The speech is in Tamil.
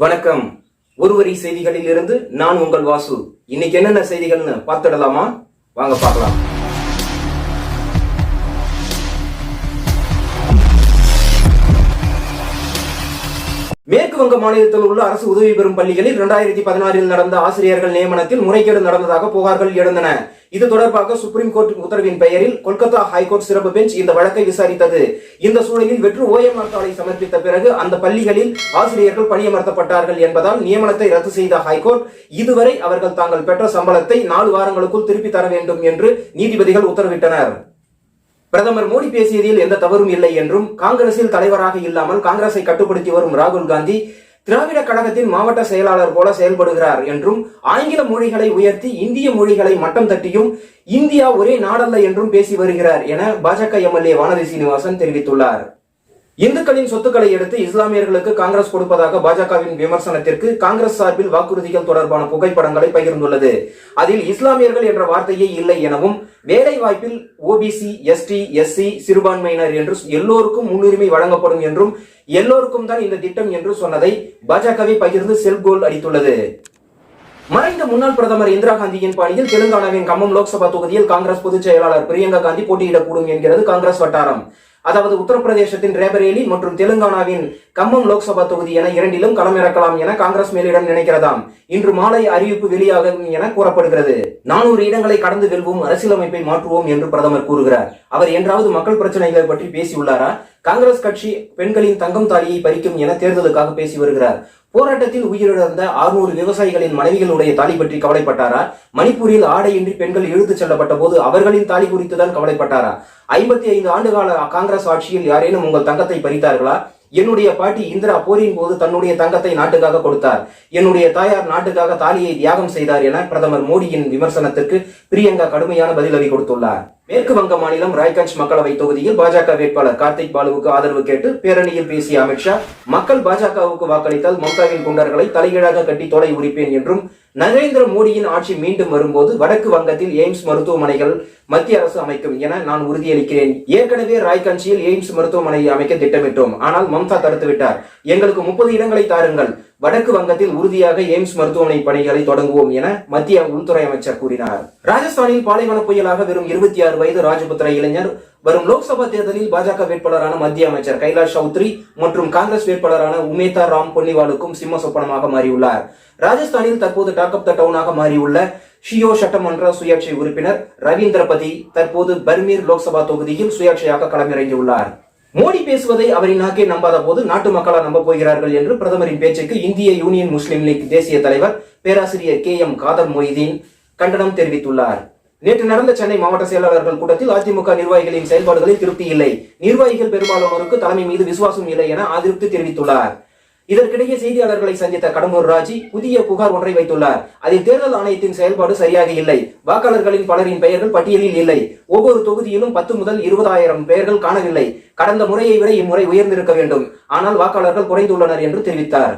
வணக்கம். ஒருவரி செய்திகளில் இருந்து நான் உங்கள் வாசு. இன்னைக்கு என்னென்ன செய்திகள்னு பார்த்துடலாமா? வாங்க பார்க்கலாம். மேற்கு வங்க மாநிலத்தில் உள்ள அரசு உதவி பெறும் பள்ளிகளில் இரண்டாயிரத்தி பதினாறில் நடந்த ஆசிரியர்கள் நியமனத்தில் முறைகேடு நடந்ததாக புகார்கள் எழுந்தன. இது தொடர்பாக சுப்ரீம் கோர்ட் உத்தரவின் பெயரில் கொல்கத்தா ஹைகோர்ட் சிறப்பு பெஞ்ச் இந்த வழக்கை விசாரித்தது. இந்த சூழலில் வெற்று ஓஎம்ஆர் தாளை சமர்ப்பித்த பிறகு அந்த பள்ளிகளில் ஆசிரியர்கள் பணியமர்த்தப்பட்டார்கள் என்பதால் நியமனத்தை ரத்து செய்த ஹைகோர்ட் இதுவரை அவர்கள் தாங்கள் பெற்ற சம்பளத்தை நாலு வாரங்களுக்குள் திருப்பி தர வேண்டும் என்று நீதிபதிகள் உத்தரவிட்டனர். பிரதமர் மோடி பேசியதில் எந்த தவறும் இல்லை என்றும் காங்கிரசில் தலைவராக இல்லாமல் காங்கிரஸை கட்டுப்படுத்தி வரும் ராகுல் காந்தி திராவிட கழகத்தின் மாவட்ட செயலாளர் போல செயல்படுகிறார் என்றும் ஆங்கில மொழிகளை உயர்த்தி இந்திய மொழிகளை மட்டம் தட்டியும் இந்தியா ஒரே நாடல்ல என்றும் பேசி வருகிறார் என பாஜக எம்எல்ஏ வானதி சீனிவாசன் தெரிவித்துள்ளார். இந்துக்களின் சொத்துக்களை எடுத்து இஸ்லாமியர்களுக்கு காங்கிரஸ் கொடுப்பதாக பாஜகவின் விமர்சனத்திற்கு காங்கிரஸ் சார்பில் வாக்குறுதிகள் தொடர்பான புகைப்படங்களை பகிர்ந்துள்ளது. அதில் இஸ்லாமியர்கள் என்ற வார்த்தையே இல்லை எனவும் வேலை வாய்ப்பில் ஓபிசி எஸ்டி எஸ்சி சிறுபான்மையினர் என்று எல்லோருக்கும் முன்னுரிமை வழங்கப்படும் என்றும் எல்லோருக்கும் தான் இந்த திட்டம் என்று சொன்னதை பாஜகவை பகிர்ந்து செல்கோல் கோல் அடித்துள்ளது. மறைந்த முன்னாள் பிரதமர் இந்திரா காந்தியின் பாணியில் தெலுங்கானாவின் கம்மம் லோக்சபா தொகுதியில் காங்கிரஸ் பொதுச் செயலாளர் பிரியங்கா காந்தி போட்டியிடக்கூடும் என்கிறது காங்கிரஸ் வட்டாரம். அதாவது உத்தரப்பிரதேசத்தின் ரேபரேலி மற்றும் தெலுங்கானாவின் கம்மம் லோக்சபா தொகுதி என இரண்டிலும் களமிறக்கலாம் என காங்கிரஸ் மேலிடம் நினைக்கிறதாம். இன்று மாலை அறிவிப்பு வெளியாகும் என கூறப்படுகிறது. நானூறு இடங்களை கடந்து வெல்வோம் அரசியலமைப்பை மாற்றுவோம் என்று பிரதமர் கூறுகிறார். அவர் என்றாவது மக்கள் பிரச்சனைகளை பற்றி பேசியுள்ளாரா? காங்கிரஸ் கட்சி பெண்களின் தங்கம் தாலியை பறிக்கும் என தேர்தலுக்காக பேசி வருகிறார். போராட்டத்தில் உயிரிழந்த ஆறுநூறு விவசாயிகளின் மனைவிகளுடைய தாலி பற்றி கவலைப்பட்டாரா? மணிப்பூரில் ஆடையின்றி பெண்கள் இழுத்துச் செல்லப்பட்ட போது அவர்களின் தாலி குறித்துதான் கவலைப்பட்டாரா? ஐம்பத்தி ஐந்து ஆண்டுகால காங்கிரஸ் ஆட்சியில் யாரேனும் உங்கள் தங்கத்தை பறித்தார்களா? என்னுடைய பாட்டி இந்திரா போரின் போது தன்னுடைய தங்கத்தை நாட்டுக்காக கொடுத்தார். என்னுடைய தாயார் நாட்டுக்காக தாலியை தியாகம் செய்தார் என பிரதமர் மோடியின் விமர்சனத்திற்கு பிரியங்கா கடுமையான பதிலடி கொடுத்துள்ளார். மேற்கு வங்க மாநிலம் ராய்கஞ்ச் மக்களவை தொகுதியில் பாஜக வேட்பாளர் கார்த்திக் பாலுவுக்கு ஆதரவு கேட்டு பேரணியில் பேசிய அமித்ஷா மக்கள் பாஜகவுக்கு வாக்களித்தால் மம்தாவின் குண்டர்களை தலைகீழாக கட்டி தொலை உரிப்பேன் என்றும் நரேந்திர மோடியின் ஆட்சி மீண்டும் வரும்போது வடக்கு வங்கத்தில் எய்ம்ஸ் மருத்துவமனைகள் மத்திய அரசு அமைக்கும் என நான் உறுதியளிக்கிறேன். ஏற்கனவே ராய்கஞ்சியில் எய்ம்ஸ் மருத்துவமனை அமைக்க திட்டமிட்டோம். ஆனால் மம்தா தடுத்துவிட்டார். எங்களுக்கு முப்பது இடங்களை தாருங்கள். வடக்கு வங்கத்தில் உறுதியாக எய்ம்ஸ் மருத்துவமனை பணிகளை தொடங்குவோம் என மத்திய உள்துறை அமைச்சர் கூறினார். ராஜஸ்தானில் பாலைவன புயலாக வெறும் இருபத்தி ஆறு வயது ராஜபுத்திர இளைஞர் வரும் லோக்சபா தேர்தலில் பாஜக வேட்பாளரான மத்திய அமைச்சர் கைலாஷ் சௌத்ரி மற்றும் காங்கிரஸ் வேட்பாளரான உமேதா ராம் பொன்னிவாலுக்கும் சிம்ம சொப்பனமாக மாறியுள்ளார். ராஜஸ்தானில் தற்போது டாக் ஆஃப் த டவுனாக மாறியுள்ள ஷியோ சட்டமன்ற சுயாட்சி உறுப்பினர் ரவீந்திரபதி தற்போது பர்மீர் லோக்சபா தொகுதியில் சுயாட்சியாக களமிறங்கியுள்ளார். மோடி பேசுவதை அவரின் நாக்கே நம்பாத போது நாட்டு மக்களால் நம்ப போகிறார்கள் என்று பிரதமரின் பேச்சுக்கு இந்திய யூனியன் முஸ்லிம் லீக் தேசிய தலைவர் பேராசிரியர் கே எம் காதர் மொய்தீன் கண்டனம் தெரிவித்துள்ளார். நேற்று நடந்த சென்னை மாவட்ட செயலாளர்கள் கூட்டத்தில் அதிமுக நிர்வாகிகளின் செயல்பாடுகளில் திருப்தி இல்லை. நிர்வாகிகள் பெரும்பாலானோருக்கு தலைமை மீது விசுவாசம் இல்லை என அதிருப்தி தெரிவித்துள்ளார். இதற்கிடையே செய்தியாளர்களை சந்தித்த கடம்பூர் ராஜி புதிய புகார் ஒன்றை வைத்துள்ளார். அதில் தேர்தல் ஆணையத்தின் செயல்பாடு சரியாக இல்லை. வாக்காளர்களின் பலரின் பெயர்கள் பட்டியலில் இல்லை. ஒவ்வொரு தொகுதியிலும் பத்து முதல் இருபதாயிரம் பெயர்கள் காணவில்லை. கடந்த முறையை விட இம்முறை உயர்ந்திருக்க வேண்டும். ஆனால் வாக்காளர்கள் குறைந்துள்ளனர் என்று தெரிவித்தார்.